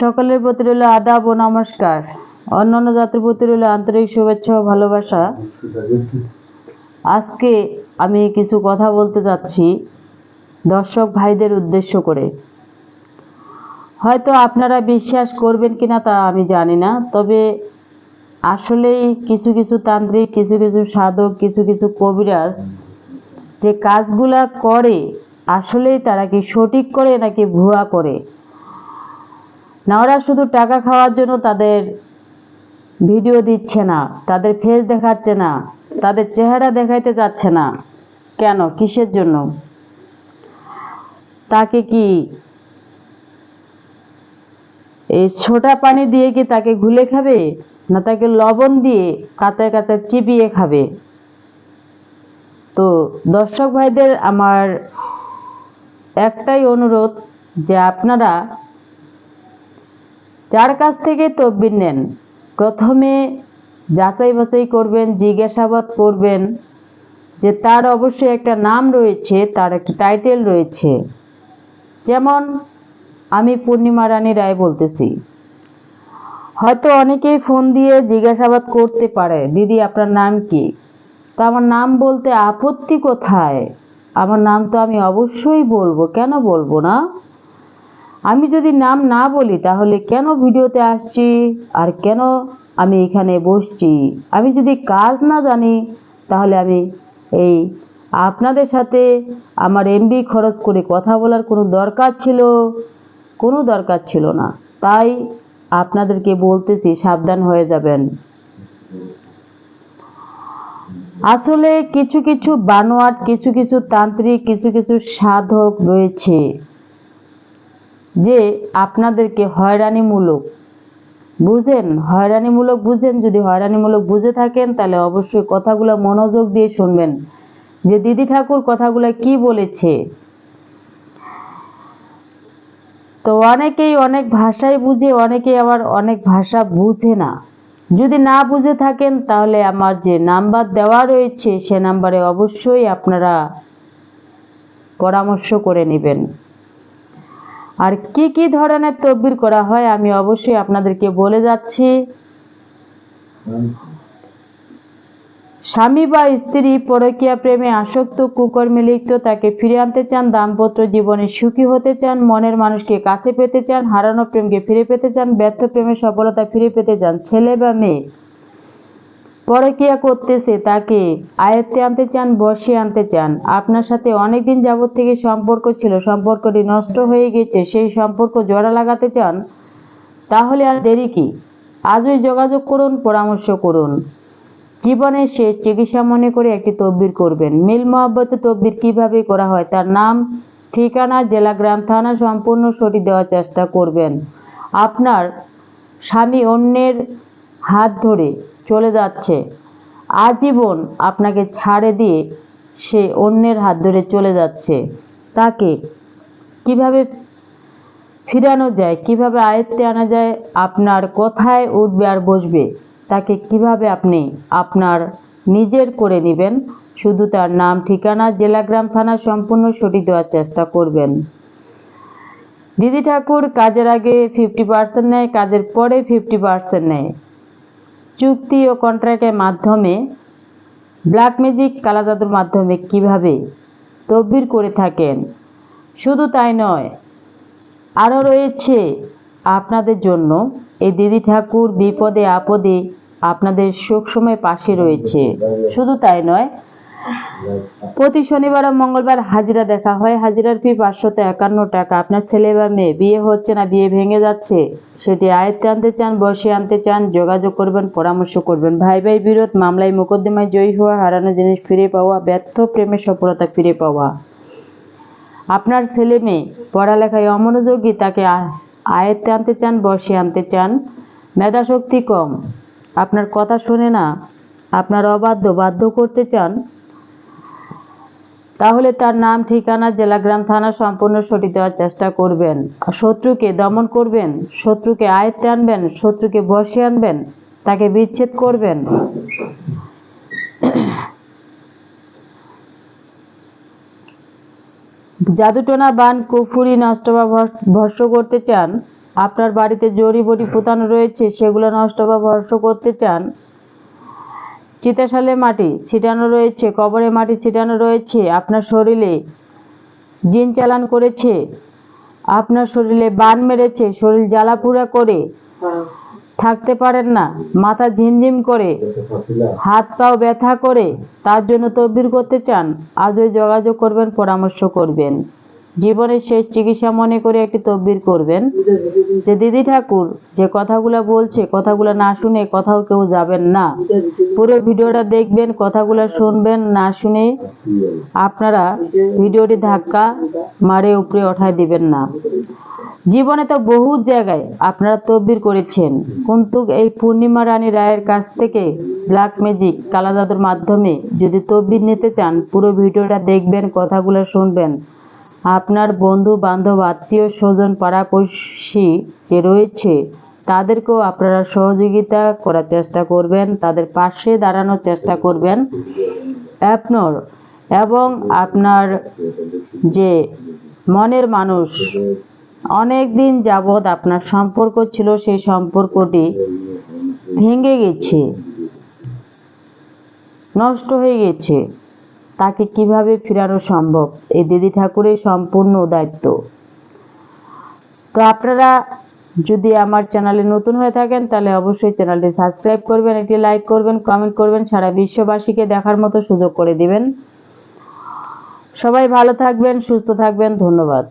সকলের প্রতি রইল আদাব ও নমস্কার। অন্যান্য জাতির প্রতি রইল আন্তরিক শুভেচ্ছা ও ভালোবাসা। আজকে আমি কিছু কথা বলতে যাচ্ছি দর্শক ভাইদের উদ্দেশ্য করে। হয়তো আপনারা বিশ্বাস করবেন কিনা তা আমি জানি না, তবে আসলেই কিছু কিছু তান্ত্রিক, কিছু কিছু সাধক, কিছু কিছু কবিরাজ যে কাজগুলা করে, আসলেই তারা কি সঠিক করে নাকি ভুয়া করে? না ওরা শুধু টাকা খাওয়ার জন্য তাদের ভিডিও দিচ্ছে না, তাদের ফেস দেখাচ্ছে না, তাদের চেহারা দেখাইতে যাচ্ছে না। কেন? কিসের জন্য? তাকে কি এই ছোটা পানি দিয়ে কি তাকে ঘুলে খাবে? না তাকে লবণ দিয়ে কাঁচা কাঁচা চিপিয়ে খাবে? তো দর্শক ভাইদের আমার একটাই অনুরোধ যে আপনারা যার কাছ থেকে তদবির নেন, প্রথমে যাচাই বাছাই করবেন, জিজ্ঞাসাবাদ করবেন যে তার অবশ্যই একটা নাম রয়েছে, তার একটা টাইটেল রয়েছে। যেমন, আমি পূর্ণিমা রানী রায় বলতেছি। হয়তো অনেকেই ফোন দিয়ে জিজ্ঞাসাবাদ করতে পারে, দিদি, আপনার নাম কি? তা আমার নাম বলতে আপত্তি কোথায়? আমার নাম তো আমি অবশ্যই বলব, কেন বলব না? আমি যদি নাম না বলি, তাহলে কেন ভিডিওতে আসছি? আর কেন আমি এখানে বসছি? আমি যদি কাজ না জানি, তাহলে আমি এই আপনাদের সাথে আমার এমবি খরচ করে কথা বলার কোনো দরকার ছিল? কোনো দরকার ছিল না। তাই আপনাদেরকে বলতেছি, সাবধান হয়ে যাবেন। আসলে কিছু কিছু বানোয়াট, কিছু কিছু তান্ত্রিক, কিছু কিছু সাধক রয়েছে। যে আপনাদেরকে হয়রানিমূলক বুঝেন হয়রানিমূলক বুঝেন, যদি হয়রানিমূলক বুঝে থাকেন, তাহলে অবশ্যই কথাগুলো মনোযোগ দিয়ে শুনবেন। যে দিদি ঠাকুর কথাগুলো কি বলেছে? তো অনেকেই অনেক ভাষাই বুঝে, অনেকেই আবার অনেক ভাষা বুঝে না। যদি না বুঝে থাকেন, তাহলে আমার যে নাম্বার দেওয়া রয়েছে, সে নাম্বারে অবশ্যই আপনারা পরামর্শ করে নেবেন। আর কি কি ধরনের তদবির করা হয় আমি অবশ্যই আপনাদেরকে বলে যাচ্ছি। স্বামী বা স্ত্রী পরকীয়া প্রেমে আসক্ত, কুকর্মে লিপ্ত, তাকে ফিরে আনতে চান, দাম্পত্য জীবনে সুখী হতে চান, মনের মানুষকে কাছে পেতে চান, হারানো প্রেমকে ফিরে পেতে চান, ব্যর্থ প্রেমের সফলতা ফিরে পেতে চান, ছেলে বা মেয়ে। পরকীয়া করতেছে তাকে। আয়ত্তে আনতে চান বসে আনতে চান। আপনার সাথে অনেকদিন যাবৎ থেকে সম্পর্ক ছিল, সম্পর্কটি নষ্ট হয়ে গেছে, সেই সম্পর্ক জোড়া লাগাতে চান, তাহলে আর দেরি কি? আজই যোগাযোগ করুন, পরামর্শ করুন। জীবনের শেষ চিকিৎসা মনে করে একটি তদবির করবেন। মিল মহাব্বতে তদবির কীভাবে করা হয়, তার নাম, ঠিকানা, জেলা, গ্রাম, থানা সম্পূর্ণ সঠিক দেওয়ার চেষ্টা করবেন। আপনার স্বামী অন্যের হাত ধরে চলে যাচ্ছে। আজীবন আপনাকে ছাড়ে দিয়ে সে অন্যের হাত ধরে চলে যাচ্ছে। তাকে কীভাবে ফিরানো যায়, কীভাবে আয়ত্তে আনা যায়, আপনার কথায় উঠবে আর বসবে, তাকে কীভাবে আপনি আপনার নিজের করে নেবেন, শুধু তার নাম, ঠিকানা জেলা গ্রাম থানা সম্পূর্ণ সঠিক দেওয়ার চেষ্টা করবেন। দিদি ঠাকুর কাজের আগে ফিফটি পার্সেন্ট নেয়, কাজের পরে ফিফটি পার্সেন্ট নেয়। চুক্তি ও কন্ট্রাক্টের মাধ্যমে ব্ল্যাক ম্যাজিক কালা জাদুর মাধ্যমে কীভাবে তদবির করে থাকেন? শুধু তাই নয়, আরও রয়েছে আপনাদের জন্য। এই দিদি ঠাকুর বিপদে আপদে আপনাদের সময় পাশে রয়েছে। শুধু তাই নয় প্রতি শনিবার ও মঙ্গলবার হাজিরা দেখা হয়। হাজিরার ফি পাঁচশত একান্ন টাকা। আপনার ছেলে বা মেয়ে, বিয়ে হচ্ছে না, বিয়ে ভেঙে যাচ্ছে, সেটি আয়ত্তে আনতে চান বসে আনতে চান, যোগাযোগ করবেন, পরামর্শ করবেন। ভাই ভাই বিরোধ, মামলায় মোকদ্দমায় জয়ী হওয়া, হারানো জিনিস ফিরে পাওয়া, ব্যর্থ প্রেমের সফলতা ফিরে পাওয়া। আপনার ছেলে মেয়ে পড়ালেখায় অমনোযোগী, তাকে আয়ত্তে আনতে চান বসে আনতে চান, মেধাশক্তি কম। আপনার কথা শোনে না, আপনার অবাধ্য, বাধ্য করতে চান তাহলে তার নাম, ঠিকানা জেলা গ্রাম থানা সম্পূর্ণ সঠিক দেওয়ার চেষ্টা করবেন। শত্রুকে দমন করবেন, শত্রুকে আয়ত্তে আনবেন, শত্রুকে বসে আনবেন, তাকে বিচ্ছেদ করবেন। জাদুটোনা বান কুফুরি নষ্ট বা ভস- ভস্ম করতে চান, আপনার বাড়িতে জড়িবড়ি পোতানো রয়েছে, সেগুলো নষ্ট বা ভর্ষ করতে চান চিতাশালে মাটি ছিটানো রয়েছে, কবরে মাটি ছিটানো রয়েছে, আপনার শরীরে জিন চালান করেছে, আপনার শরীরে বান মেরেছে, শরীর জ্বালাপুড়া করে থাকতে পারেন না, মাথা ঝিমঝিম করে, হাত পাও ব্যথা করে, তার জন্য তদবির করতে চান, আজই যোগাযোগ করবেন, পরামর্শ করবেন। জীবনের শেষ চিকিৎসা মনে করে একটি তদবির করবেন। যে দিদি ঠাকুর যে কথাগুলো বলছে, কথাগুলো না শুনে কোথাও কেউ যাবেন না। পুরো ভিডিওটা দেখবেন, কথাগুলো শুনবেন, না শুনে আপনারা ভিডিওটি ধাক্কা মারে উপরে ওঠায় দিবেন না। জীবনে তো বহু জায়গায় আপনারা তদবির করেছেন। কিন্তু এই পূর্ণিমা রানী রায়ের কাছ থেকে ব্ল্যাক ম্যাজিক কালা জাদুর মাধ্যমে যদি তদবির নিতে চান, পুরো ভিডিওটা দেখবেন, কথাগুলো শুনবেন। আপনার বন্ধু বান্ধব আত্মীয় স্বজন, পাড়াপড়শি যে রয়েছে, তাদেরকেও আপনারা সহযোগিতা করার চেষ্টা করবেন, তাদের পাশে দাঁড়ানোর চেষ্টা করবেন। আপনার এবং আপনার যে মনের মানুষ, অনেক দিন যাবৎ আপনার সম্পর্ক ছিল, সেই সম্পর্কটি ভেঙে গেছে, নষ্ট হয়ে গেছে। তাকে কীভাবে ফেরানো সম্ভব? এই দিদি ঠাকুরের সম্পূর্ণ দায়িত্ব। তো আপনারা যদি আমার চ্যানেলে নতুন হয়ে থাকেন, তাহলে অবশ্যই চ্যানেলটি সাবস্ক্রাইব করবেন, একটি লাইক করবেন কমেন্ট করবেন, সারা বিশ্ববাসীকে দেখার মতো সুযোগ করে দিবেন। সবাই ভালো থাকবেন, সুস্থ থাকবেন, ধন্যবাদ।